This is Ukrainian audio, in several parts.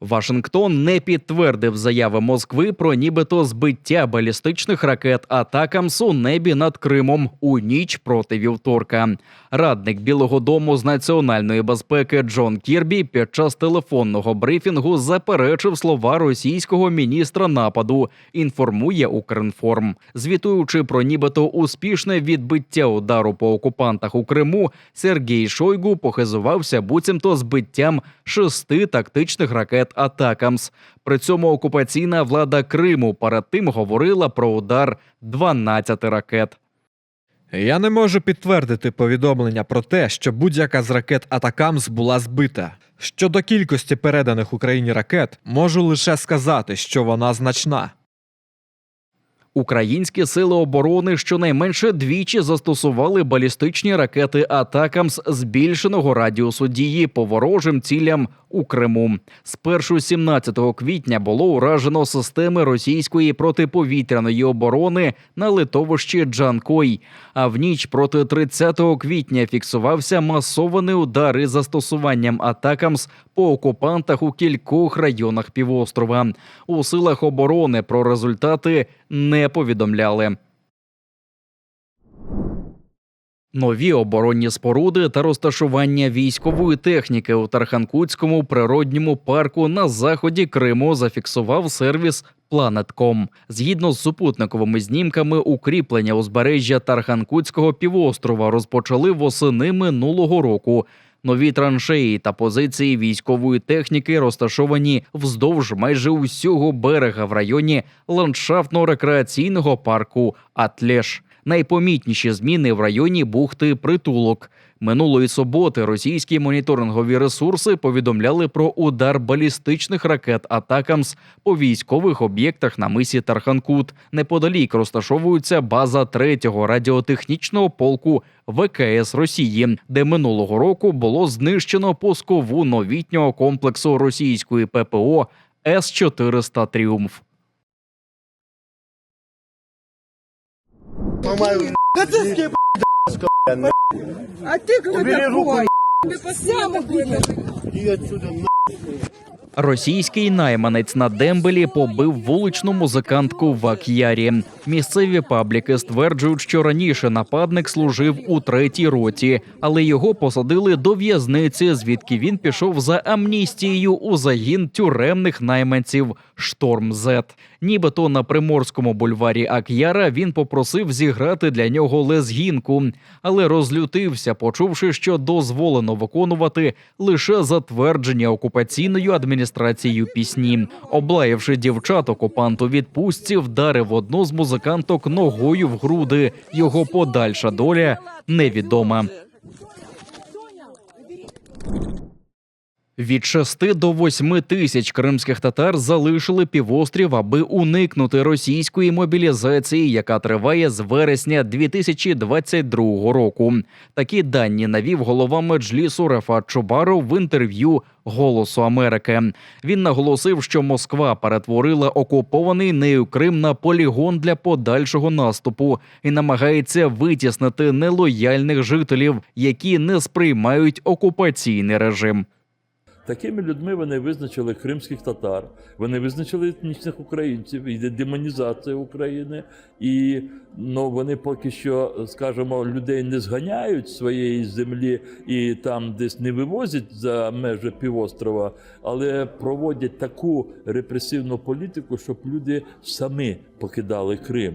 Вашингтон не підтвердив заяви Москви про нібито збиття балістичних ракет Атакамс у небі над Кримом у ніч проти вівторка. Радник Білого Дому з національної безпеки Джон Кірбі під час телефонного брифінгу заперечив слова російського міністра нападу. Інформує Укрінформ, звітуючи про нібито успішне відбиття удару по окупантах у Криму. Сергій Шойгу похизувався буцімто збиттям шести тактичних ракет Атакамс. При цьому окупаційна влада Криму перед тим говорила про удар 12 ракет. Я не можу підтвердити повідомлення про те, що будь-яка з ракет Атакамс була збита. Щодо кількості переданих Україні ракет, можу лише сказати, що вона значна. Українські сили оборони щонайменше двічі застосували балістичні ракети Атакамс збільшеного радіусу дії по ворожим цілям у Криму. Спершу 17 квітня було уражено системи російської протиповітряної оборони на литовищі Джанкой. А в ніч проти 30 квітня фіксувався масований удар із застосуванням Атакамс по окупантах у кількох районах півострова. У силах оборони про результати не повідомляли. Нові оборонні споруди та розташування військової техніки у Тарханкутському природньому парку на заході Криму зафіксував сервіс Planet.com. Згідно з супутниковими знімками, укріплення узбережжя Тарханкутського півострова розпочали восени минулого року. Нові траншеї та позиції військової техніки розташовані вздовж майже усього берега в районі ландшафтно-рекреаційного парку Атлеш. Найпомітніші зміни в районі бухти Притулок. Минулої суботи російські моніторингові ресурси повідомляли про удар балістичних ракет Атакамс по військових об'єктах на мисі Тарханкут. Неподалік розташовується база 3-го радіотехнічного полку ВКС Росії, де минулого року було знищено пускову новітнього комплексу російської ППО С-400 Тріумф. А ты кто Убери руку, такой? Ты блин. Иди отсюда, на. Російський найманець на дембелі побив вуличну музикантку в Ак'ярі. Місцеві пабліки стверджують, що раніше нападник служив у третій роті, але його посадили до в'язниці, звідки він пішов за амністією у загін тюремних найманців Шторм Зет. Нібито на приморському бульварі Ак'яра він попросив зіграти для нього лезгінку, але розлютився, почувши, що дозволено виконувати лише затвердження окупаційною адміністрацією пісні. Облаявши дівчат, окупант у відпустці вдарив одну з музиканток ногою в груди. Його подальша доля невідома. Від 6 до 8 тисяч кримських татар залишили півострів, аби уникнути російської мобілізації, яка триває з вересня 2022 року. Такі дані навів голова меджлісу Рафат Чубаров в інтерв'ю Голосу Америки. Він наголосив, що Москва перетворила окупований нею Крим на полігон для подальшого наступу і намагається витіснити нелояльних жителів, які не сприймають окупаційний режим. Такими людьми вони визначили кримських татар, вони визначили етнічних українців, йде демонізація України, і ну, вони поки що, скажімо, людей не зганяють з своєї землі і там десь не вивозять за межі півострова, але проводять таку репресивну політику, щоб люди самі покидали Крим.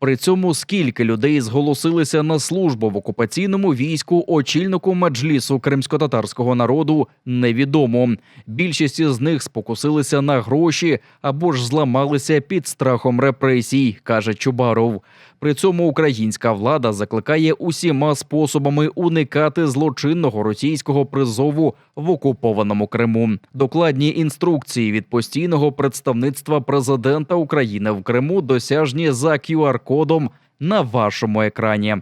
При цьому скільки людей зголосилися на службу в окупаційному війську очільнику меджлісу кримсько-татарського народу невідомо. Більшість із них спокусилися на гроші або ж зламалися під страхом репресій, каже Чубаров. При цьому українська влада закликає усіма способами уникати злочинного російського призову в окупованому Криму. Докладні інструкції від постійного представництва президента України в Криму досяжні за QR-кодом на вашому екрані.